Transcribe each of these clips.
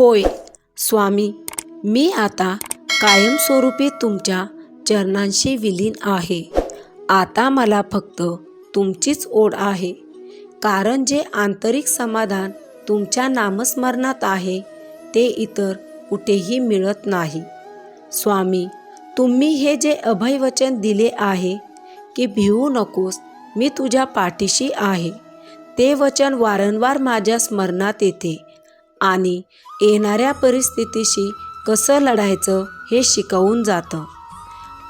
होय स्वामी. मी आता कायमस्वरूपी तुमच्या चरणांशी विलीन आहे. आता मला फक्त तुमचीच ओढ आहे. कारण जे आंतरिक समाधान तुमच्या नामस्मरणात आहे ते इतर कुठेही मिळत नाही. स्वामी तुम्ही हे जे अभयवचन दिले आहे की भिवू नकोस मी तुझ्या पाठीशी आहे. ते वचन वारंवार माझ्या स्मरणात येते. आणि येणाऱ्या परिस्थितीशी कसं लढायचं हे शिकवून जातं.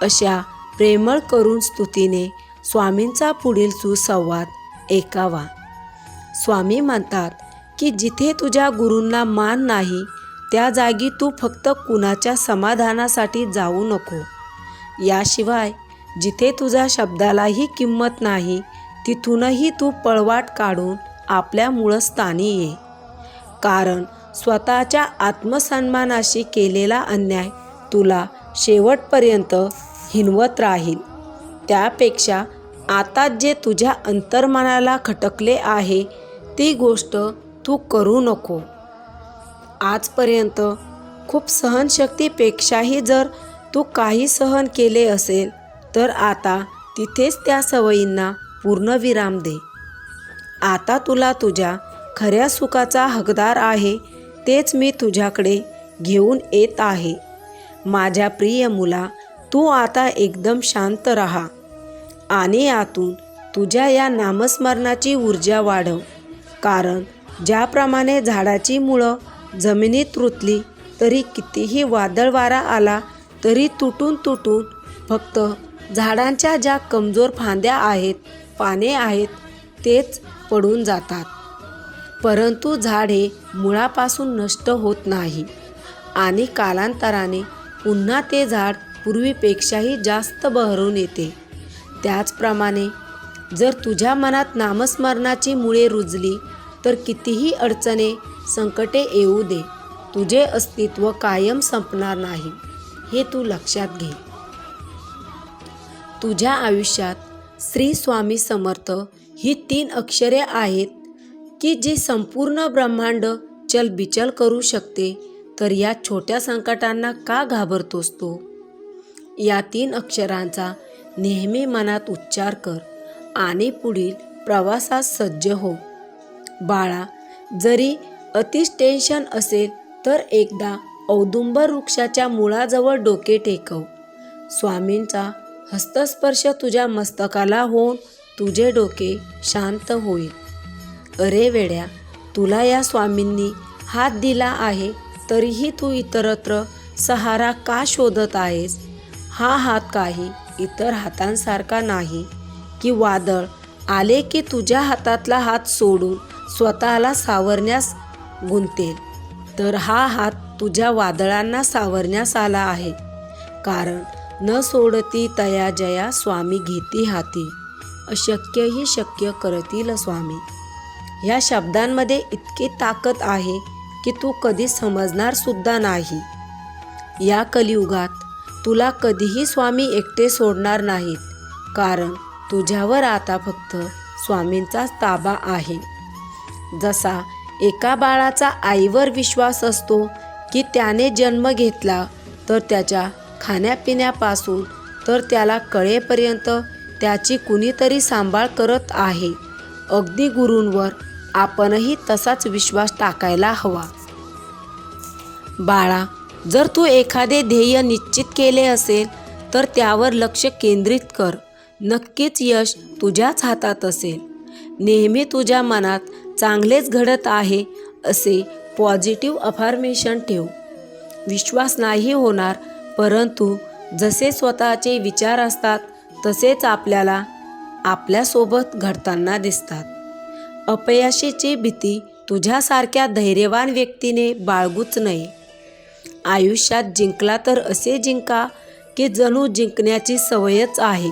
अशा प्रेमळ करून स्तुतीने स्वामींचा पुढील सुसंवाद ऐकावा. स्वामी म्हणतात की जिथे तुझ्या गुरूंना मान नाही त्या जागी तू फक्त कुणाच्या समाधानासाठी जाऊ नको. याशिवाय जिथे तुझ्या शब्दालाही किंमत नाही तिथूनही तू पळवाट काढून आपल्या मूळस्थानी ये. कारण स्वतःच्या आत्मसन्मानाशी केलेला अन्याय तुला शेवटपर्यंत हिनवत राहील. त्यापेक्षा आता जे तुझ्या अंतर्मनाला खटकले आहे ती गोष्ट तू करू नको. आजपर्यंत खूप सहनशक्तीपेक्षाही जर तू काही सहन केले असेल तर आता तिथेच त्या सवयींना पूर्ण विराम दे. आता तुला तुझ्या खऱ्या सुखाचा हकदार आहे तेच मी तुझ्याकडे घेऊन येत आहे. माझ्या प्रिय मुला तू आता एकदम शांत राहा. आणि आतून तुझ्या या नामस्मरणाची ऊर्जा वाढव. कारण ज्याप्रमाणे झाडाची मुळं जमिनीत रुतली तरी कितीही वादळ वारा आला तरी तुटून तुटून फक्त झाडांच्या ज्या कमजोर फांद्या आहेत पाने आहेत तेच पडून जातात. परंतु झाड हे मुळापासून नष्ट होत नाही. आणि कालांतराने पुन्हा ते झाड पूर्वीपेक्षाही जास्त बहरून येते. त्याचप्रमाणे जर तुझ्या मनात नामस्मरणाची मुळे रुजली तर कितीही अडचणे संकटे येऊ दे. तुझे अस्तित्व कायम संपणार नाही. हे तू लक्षात घे. तुझ्या आयुष्यात श्री स्वामी समर्थ ही तीन अक्षरे आहेत की जी संपूर्ण ब्रह्मांड चलबिचल करू शकते तर या छोट्या संकटांना का घाबरतोस तो? या तीन अक्षरांचा नेहमी मनात उच्चार कर आणि पुढील प्रवासात सज्ज हो. बाळा जरी अतिश टेन्शन असेल तर एकदा औदुंबर वृक्षाच्या मुळाजवळ डोके टेकव. स्वामींचा हस्तस्पर्श तुझ्या मस्तकाला होऊन तुझे डोके शांत होईल. अरे वेड्या तुला या स्वामींनी हात दिला आहे तरीही तू इतरत्र सहारा का शोधत आहेस? हा हात काही इतर हातांसारखा नाही. की वादळ आले की तुझ्या हातातला हात सोडून स्वतःला सावरण्यास गुंतेल. तर हा हात तुझ्या वादळांना सावरण्यास आला आहे. कारण न सोडती तया जया स्वामी घेती हाती. अशक्यही शक्य करतील स्वामी. ह्या शब्दांमध्ये इतकी ताकद आहे की तू कधी समजणार सुद्धा नाही. या कलियुगात तुला कधीही स्वामी एकटे सोडणार नाहीत कारण तुझ्यावर आता फक्त स्वामींचाच ताबा आहे. जसा एका बाळाचा आईवर विश्वास असतो की त्याने जन्म घेतला तर त्याच्या खाण्यापिण्यापासून तर त्याला कळेपर्यंत त्याची कुणीतरी सांभाळ करत आहे. अगदी गुरूंवर आपणही तसाच विश्वास टाकायला हवा. बाळा जर तू एखादे ध्येय निश्चित केले असेल तर त्यावर लक्ष केंद्रित कर. नक्कीच यश तुझ्याच हातात असेल. नेहमी तुझ्या मनात चांगलेच घडत आहे असे पॉझिटिव्ह अफार्मेशन ठेव. विश्वास नाही होणार परंतु जसे स्वतःचे विचार असतात तसेच आपल्याला आपल्यासोबत घडताना दिसतात. अपयशाची भीती तुझ्यासारख्या धैर्यवान व्यक्तीने बाळगूच नये आयुष्यात जिंकला तर असे जिंका की जणू जिंकण्याची सवयच आहे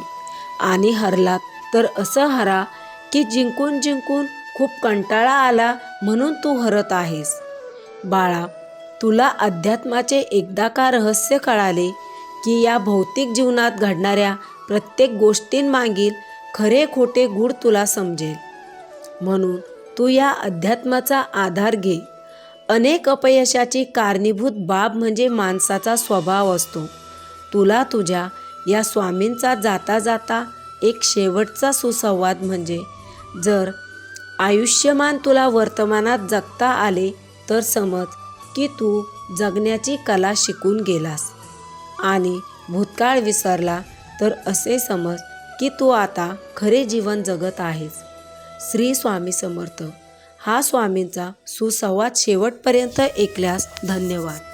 आणि हरलात तर असं हरा की जिंकून जिंकून खूप कंटाळा आला म्हणून तू हरत आहेस. बाळा तुला अध्यात्माचे एकदा का रहस्य कळाले की या भौतिक जीवनात घडणाऱ्या प्रत्येक गोष्टींमागील खरे खोटे गूढ तुला समजेल? म्हणून तू या अध्यात्माचा आधार घे. अनेक अपयशाची कारणीभूत बाब म्हणजे माणसाचा स्वभाव असतो. तुला तुझ्या या स्वामींचा जाता जाता एक शेवटचा सुसंवाद म्हणजे जर आयुष्यमान तुला वर्तमानात जगता आले तर समज की तू जगण्याची कला शिकून गेलास. आणि भूतकाळ विसरला तर असे समज की तू आता खरे जीवन जगत आहेस. श्री स्वामी समर्थ. हा स्वामींचा सुसंवाद शेवटपर्यंत ऐकल्यास धन्यवाद.